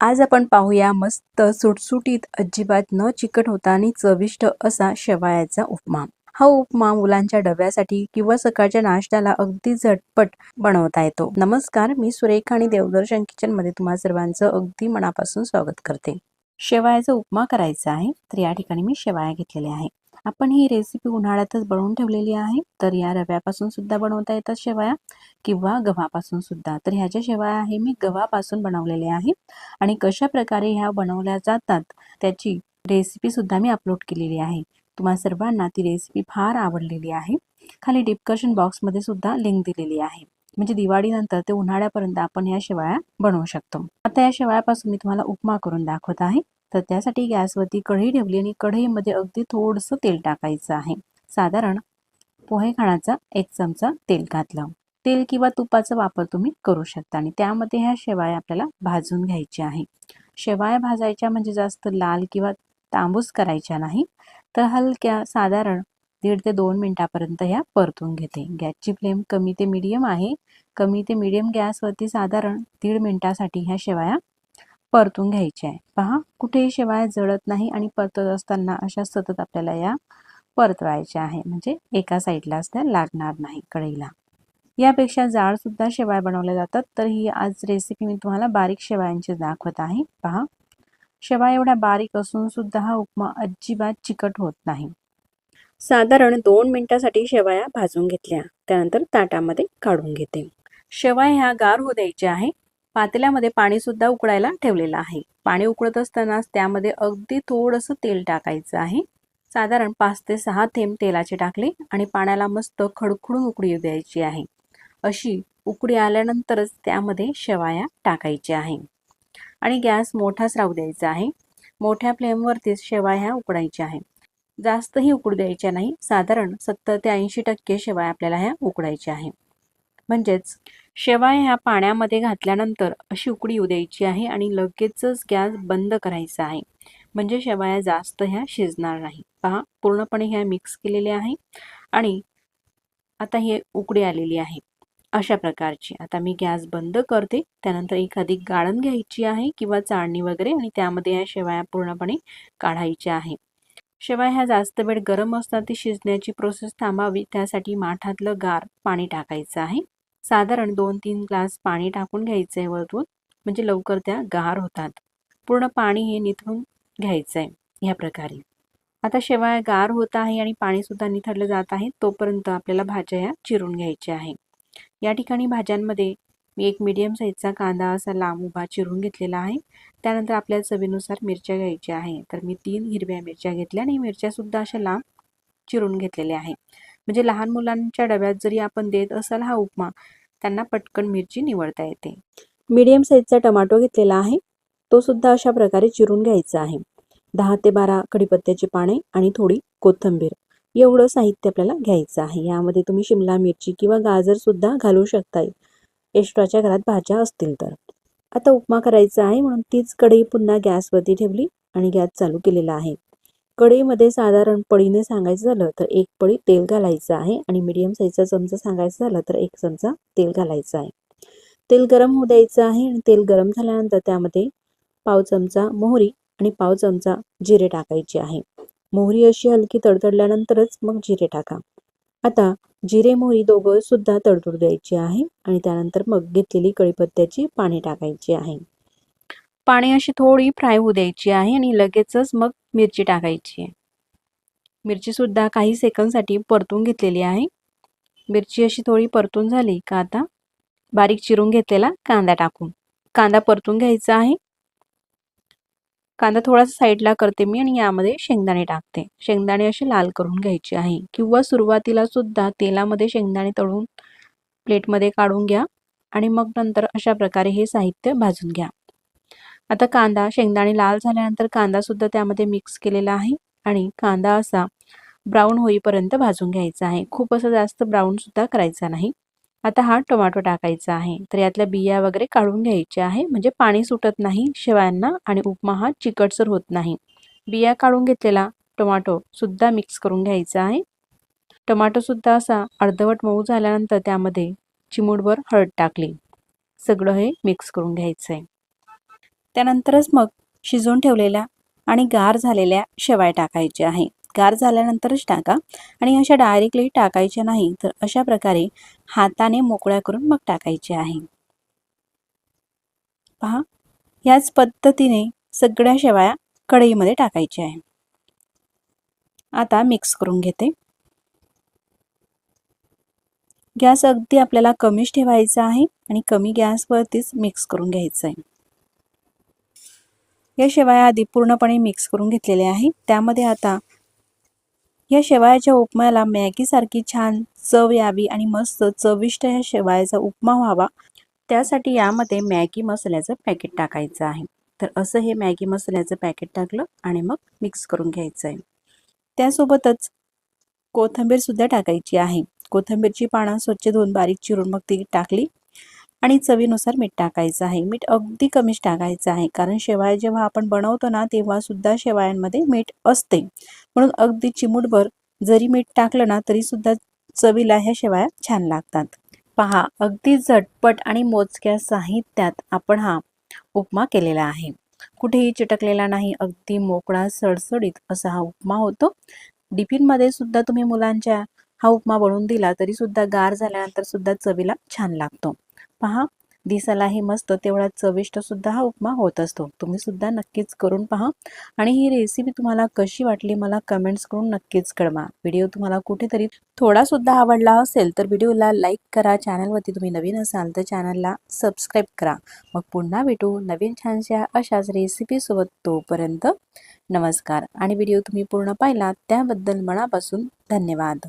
आज आपण पाहूया मस्त सुटसुटीत अजिबात न चिकट होता आणि चविष्ट असा शेवायाचा उपमा. हा उपमा मुलांच्या डब्यासाठी किंवा सकाळच्या नाश्त्याला अगदी झटपट बनवता येतो. नमस्कार मी सुरेखा आणि देवदर्शन किचनमध्ये तुम्हा सर्वांचं अगदी मनापासून स्वागत करते. शेवायाचा उपमा करायचा आहे तर या ठिकाणी मी शेवाया घेतलेल्या आहे. आपण ही रेसिपी उन्हाळ्यातच बनवून ठेवलेली आहे. तर या रव्यापासून सुद्धा बनवता येतात शेवाया किंवा गव्हापासून सुद्धा. तर ह्याच्या शेवाया आहे मी गव्हापासून बनवलेल्या आहे. आणि कशा प्रकारे ह्या बनवल्या जातात त्याची रेसिपी सुद्धा मी अपलोड केलेली आहे. तुम्हा सर्वांना ती रेसिपी फार आवडलेली आहे. खाली डिस्कशन बॉक्समध्ये सुद्धा लिंक दिलेली आहे. म्हणजे दिवाळीनंतर ते उन्हाळ्यापर्यंत आपण या शेवाळ्या बनवू शकतो. आता या शेवाळ्यापासून मी तुम्हाला उपमा करून दाखवत आहे. तर त्यासाठी गॅसवरती कढई ठेवली आणि कढईमध्ये अगदी थोडंसं तेल टाकायचं आहे. साधारण पोहे खाण्याचा एक चमचा तेल घातलं. तेल किंवा तुपाचा वापर तुम्ही करू शकता आणि त्यामध्ये ह्या शेवाळ्या आपल्याला भाजून घ्यायच्या आहे. शेवाळ्या भाजायच्या म्हणजे जास्त लाल किंवा तांबूस करायच्या नाही तर हलक्या साधारण दीड ते दोन मिनिटापर्यंत ह्या परतून घेते. गॅसची फ्लेम कमी ते मीडियम आहे. कमी ते मीडियम गॅसवरती साधारण दीड मिनिटासाठी ह्या शेवाया परतून घ्यायचे आहे. पहा कुठेही शेवाया जळत नाही आणि परतत असताना अशा सतत आपल्याला या परतवायच्या आहे. म्हणजे एका साईडलाच त्या लागणार नाही कढईला यापेक्षा जाड सुद्धा शेवाय बनवल्या जातात. तर ही आज रेसिपी मी तुम्हाला बारीक शेवाळ्यांची दाखवत आहे. पहा शेवाय एवढ्या बारीक असून सुद्धा हा उपमा अजिबात चिकट होत नाही. साधारण दोन मिनिटासाठी शेवाया भाजून घेतल्या. त्यानंतर ताटामध्ये काढून घेते. शेवाय ह्या गार होऊ द्यायच्या आहे. पातेल्यामध्ये पाणी सुद्धा उकळायला ठेवलेलं आहे. पाणी उकळत असतानाच त्यामध्ये अगदी थोडंसं तेल टाकायचं आहे. साधारण पाच ते सहा थेंब तेलाचे टाकले आणि पाण्याला मस्त खडखडून उकडी द्यायची आहे. अशी उकडी आल्यानंतरच त्यामध्ये शेवाया टाकायच्या आहे. आणि गॅस मोठाच राहू द्यायचा आहे. मोठ्या फ्लेमवरतीच शेवाया उकडायच्या आहे. जास्तही उकडू द्यायच्या नाही. साधारण सत्तर ते ऐंशी टक्के शेवाया आपल्याला ह्या उकडायच्या आहे. म्हणजेच शेवाय ह्या पाण्यामध्ये घातल्यानंतर अशी उकडी येऊ द्यायची आहे आणि लगेचच गॅस बंद करायचा आहे. म्हणजे शेवाया जास्त ह्या शिजणार नाही. पहा पूर्णपणे ह्या मिक्स केलेल्या आहे आणि आता हे उकडी आलेली आहे. अशा प्रकारची. आता मी गॅस बंद करते. त्यानंतर एखादी गाळण घ्यायची आहे किंवा चाळणी वगैरे आणि त्यामध्ये ह्या शेवाया पूर्णपणे काढायच्या आहे. शेवाय ह्या जास्त वेळ गरम असतात ती शिजण्याची प्रोसेस थांबावी. त्यासाठी माठातलं गार पाणी टाकायचं आहे. साधारण दोन तीन ग्लास पाणी टाकून घ्यायचं आहे वरतून म्हणजे लवकर त्या गार होतात. पूर्ण पाणी हे निथळून घ्यायचं आहे ह्या प्रकारे. आता शेवाय गार होत आहे आणि पाणीसुद्धा निथळलं जात आहे तोपर्यंत आपल्याला भाज्या ह्या चिरून घ्यायच्या आहे. या ठिकाणी भाज्यांमध्ये मी एक मीडियम साईजचा कांदा असा लांब उभा चिरून घेतलेला आहे. त्यानंतर आपल्या चवीनुसार मिरच्या घ्यायच्या आहे. तर मी तीन हिरव्या मिरच्या घेतल्या आणि मिरच्यासुद्धा अशा लांब चिरून घेतलेल्या आहे. म्हणजे लहान मुलांच्या डब्यात जरी आपण देत असाल हा उपमा त्यांना पटकन मिरची निवडता येते. मीडियम साईजचा टमाटो घेतलेला आहे. तो सुद्धा अशा प्रकारे चिरून घ्यायचा आहे. दहा ते बारा कडीपत्त्याची पाने आणि थोडी कोथिंबीर. एवढं साहित्य आपल्याला घ्यायचं आहे. यामध्ये तुम्ही शिमला मिरची किंवा गाजर सुद्धा घालू शकता. एक्स्ट्राच्या घरात भाज्या असतील तर. आता उपमा करायचा आहे म्हणून तीच कढई पुन्हा गॅसवरती ठेवली आणि गॅस चालू केलेला आहे. कढईमध्ये साधारण पळीने सांगायचं झालं तर एक पळी तेल घालायचं आहे आणि मीडियम साईजचा चमचा सांगायचं झालं तर एक चमचा तेल घालायचं आहे. तेल गरम होऊ द्यायचं आहे आणि तेल गरम झाल्यानंतर त्यामध्ये पाव चमचा मोहरी आणि पाव चमचा जिरे टाकायचे आहे. मोहरी अशी हलकी तडतडल्यानंतरच मग जिरे टाका. आता जिरे मोहरी दोघं सुद्धा तडतड द्यायची आहे आणि त्यानंतर मग घेतलेली कळीपत्त्याची पाणी टाकायची आहे. पाणी अशी थोडी फ्राय होऊ द्यायची आहे आणि लगेचच मग मिरची टाकायची आहे. मिरचीसुद्धा काही सेकंदसाठी परतून घेतलेली आहे. मिरची अशी थोडी परतून झाली का आता बारीक चिरून घेतलेला कांदा टाकून. कांदा परतून घ्यायचा आहे. कांदा थोडासा साईडला करते मी आणि यामध्ये शेंगदाणे टाकते. शेंगदाणे असे लाल करून घ्यायचे आहे. किंवा सुरुवातीला सुद्धा तेलामध्ये शेंगदाणे तळून प्लेटमध्ये काढून घ्या आणि मग नंतर अशा प्रकारे हे साहित्य भाजून घ्या. आता कांदा शेंगदाणे लाल झाल्यानंतर कांदा सुद्धा त्यामध्ये मिक्स केलेला आहे आणि कांदा असा ब्राऊन होईपर्यंत भाजून घ्यायचा आहे. खूप असं जास्त ब्राऊन सुद्धा करायचा नाही. आता हा टोमॅटो टाकायचा आहे. तर यातल्या बिया वगैरे काढून घ्यायच्या आहे. म्हणजे पाणी सुटत नाही शेवायांना आणि उपमा हा चिकटसर होत नाही. बिया काढून घेतलेला टोमॅटो सुद्धा मिक्स करून घ्यायचा आहे. टोमॅटो सुद्धा असा अर्धवट मऊ झाल्यानंतर त्यामध्ये चिमूडभर हळद टाकली. सगळं हे मिक्स करून घ्यायचं आहे त्यानंतरच मग शिजवून ठेवलेल्या आणि गार झालेल्या शेवाय टाकायचे आहे. गार झाल्यानंतरच टाका आणि अशा डायरेक्टली टाकायच्या नाही तर अशा प्रकारे हाताने मोकळ्या करून मग टाकायचे आहे. पहा याच पद्धतीने सगळ्या शेवाया कढईमध्ये टाकायच्या आहे. आता मिक्स करून घेते. गॅस अगदी आपल्याला कमीच ठेवायचा आहे आणि कमी गॅसवरतीच मिक्स करून घ्यायचं आहे. या शेवाया आधी पूर्णपणे मिक्स करून घेतलेले आहे त्यामध्ये आता या शेवयाच्या उपमाला मॅगीसारखी छान चव यावी आणि मस्त चविष्ट या शेवयाचा उपमा व्हावा. त्यासाठी यामध्ये मॅगी मसाल्याचं पॅकेट टाकायचं आहे. तर असं हे मॅगी मसाल्याचं पॅकेट टाकलं आणि मग मिक्स करून घ्यायचं आहे. त्यासोबतच कोथिंबीरसुद्धा टाकायची आहे. कोथिंबीरची पानं स्वच्छ धुवून बारीक चिरून मग ती टाकली. आणि चवीनुसार मीठ टाकायचं आहे. मीठ अगदी कमीच टाकायचं आहे. कारण शेवाया जेव्हा आपण बनवतो ना तेव्हा सुद्धा शेवायांमध्ये मीठ असते. म्हणून अगदी चिमूटभर जरी मीठ टाकलं ना तरी सुद्धा चवीला ह्या शेवाळ्या छान लागतात. पहा अगदी झटपट आणि मोजक्या साहित्यात आपण हा उपमा केलेला आहे. कुठेही चिटकलेला नाही अगदी मोकळा सडसडीत असा हा उपमा होतो. टिफिनमध्ये सुद्धा तुम्ही मुलांच्या हा उपमा बनवून दिला तरी सुद्धा गार झाल्यानंतर सुद्धा चवीला छान लागतो. पहा दिसायलाही मस्त तेवढा चविष्ट सुद्धा हा उपमा होत असतो. तुम्ही सुद्धा नक्कीच करून पहा. आणि ही रेसिपी तुम्हाला कशी वाटली मला कमेंट्स करून नक्कीच कळवा. व्हिडिओ तुम्हाला कुठेतरी थोडा सुद्धा आवडला असेल तर व्हिडिओला लाईक करा. चॅनलवरती तुम्ही नवीन असाल तर चॅनलला सबस्क्राईब करा. मग पुन्हा भेटू नवीन छानशा अशाच रेसिपीसोबत तोपर्यंत नमस्कार. आणि व्हिडिओ तुम्ही पूर्ण पाहिला त्याबद्दल मनापासून धन्यवाद.